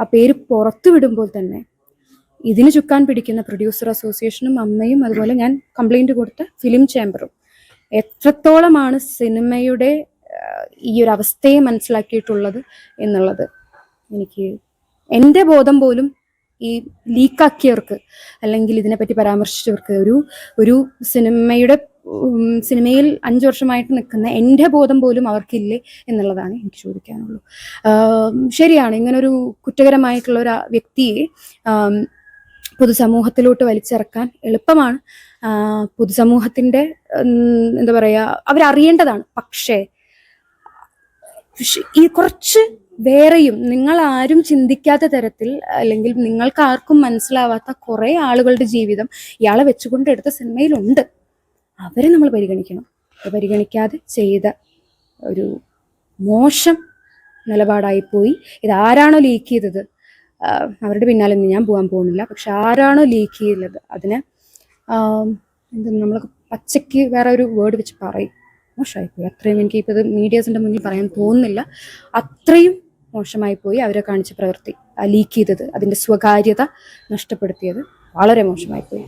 ആ പേര് പുറത്തു വിടുമ്പോൾ തന്നെ ഇതിന് ചുക്കാൻ പിടിക്കുന്ന പ്രൊഡ്യൂസർ അസോസിയേഷനും അമ്മയും അതുപോലെ ഞാൻ കംപ്ലൈന്റ് കൊടുത്ത ഫിലിം ചേംബറും എത്രത്തോളമാണ് സിനിമയുടെ ഈ ഒരു അവസ്ഥയെ മനസ്സിലാക്കിയിട്ടുള്ളത് എന്നുള്ളത് എനിക്ക് എന്റെ ബോധം പോലും ഈ ലീക്കാക്കിയവർക്ക് അല്ലെങ്കിൽ ഇതിനെപ്പറ്റി പരാമർശിച്ചവർക്ക് ഒരു ഒരു സിനിമയുടെ സിനിമയിൽ അഞ്ചു വർഷമായിട്ട് നിൽക്കുന്ന എന്റെ ബോധം പോലും അവർക്കില്ലേ എന്നുള്ളതാണ് എനിക്ക് ചോദിക്കാനുള്ളൂ. ശരിയാണ് ഇങ്ങനൊരു കുറ്റകരമായിട്ടുള്ള ഒരു വ്യക്തിയെ പൊതുസമൂഹത്തിലോട്ട് വലിച്ചിറക്കാൻ എളുപ്പമാണ്. പൊതുസമൂഹത്തിന്റെ എന്താ പറയുക അവരറിയേണ്ടതാണ്. പക്ഷേ ഈ കുറച്ച് വേറെയും നിങ്ങൾ ആരും ചിന്തിക്കാത്ത തരത്തിൽ അല്ലെങ്കിൽ നിങ്ങൾക്ക് ആർക്കും മനസ്സിലാവാത്ത കുറേ ആളുകളുടെ ജീവിതം ഇയാളെ വെച്ചുകൊണ്ട് എടുത്ത സിനിമയിലുണ്ട്. അവരെ നമ്മൾ പരിഗണിക്കണം. പരിഗണിക്കാതെ ചെയ്ത ഒരു മോശം നിലപാടായിപ്പോയി ഇത് ആരാണോ ലീക്ക് ചെയ്തത്? അവരുടെ പിന്നാലെ ഒന്നും ഞാൻ പോകാൻ പോകുന്നില്ല. പക്ഷെ ആരാണോ ലീക്ക് ചെയ്തത്? അതിന് എന്ത് നമ്മൾ പച്ചയ്ക്ക് വേറെ ഒരു വേർഡ് വെച്ച് പറയും. മോശമായിപ്പോയി. അത്രയും എനിക്ക് ഇപ്പോൾ ഇത് മീഡിയാസിന്റെ മുന്നിൽ പറയാൻ തോന്നുന്നില്ല. അത്രയും മോശമായി പോയി അവരെ കാണിച്ച പ്രവൃത്തി ലീക്ക് ചെയ്തത് അതിന്റെ സ്വകാര്യത നഷ്ടപ്പെടുത്തിയത് വളരെ മോശമായി പോയി